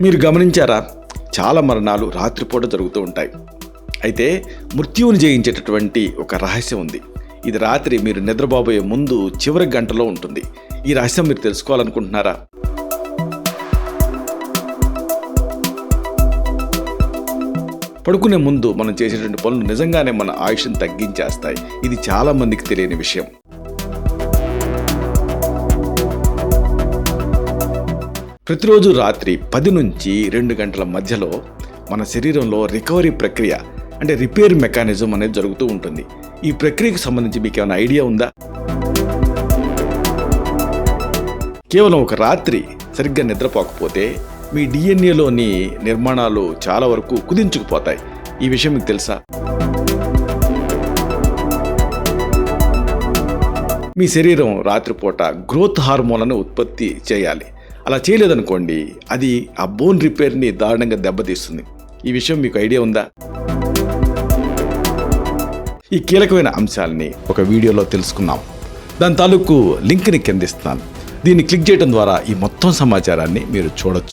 మీరు గమనించారా? చాలా మరణాలు రాత్రిపూట జరుగుతూ ఉంటాయి. అయితే మృత్యువుని జయించేటటువంటి ఒక రహస్యం ఉంది. ఇది రాత్రి మీరు నిద్రపోబోయే ముందు చివరి గంటలో ఉంటుంది. ఈ రహస్యం మీరు తెలుసుకోవాలనుకుంటున్నారా? పడుకునే ముందు మనం చేసేటువంటి పనులు నిజంగానే మన ఆయుష్ని తగ్గించేస్తాయి. ఇది చాలా మందికి తెలియని విషయం. ప్రతిరోజు రాత్రి పది నుంచి రెండు గంటల మధ్యలో మన శరీరంలో రికవరీ ప్రక్రియ అంటే రిపేర్ మెకానిజం అనేది జరుగుతూ ఉంటుంది. ఈ ప్రక్రియకు సంబంధించి మీకు ఏమైనా ఐడియా ఉందా? కేవలం ఒక రాత్రి సరిగ్గా నిద్రపోకపోతే మీ డిఎన్ఏలోని నిర్మాణాలు చాలా వరకు కుదించుకుపోతాయి. ఈ విషయం మీకు తెలుసా? మీ శరీరం రాత్రిపూట గ్రోత్ హార్మోన్లను ఉత్పత్తి చేయాలి. అలా చేయలేదనుకోండి అది ఆ బోన్ రిపేర్ని దారుణంగా దెబ్బతీస్తుంది. ఈ విషయం మీకు ఐడియా ఉందా? ఈ కీలకమైన అంశాలని ఒక వీడియోలో తెలుసుకున్నాం దాని తాలూకు లింక్ని కిందిస్తాను. దీన్ని క్లిక్ చేయడం ద్వారా ఈ మొత్తం సమాచారాన్ని మీరు చూడొచ్చు.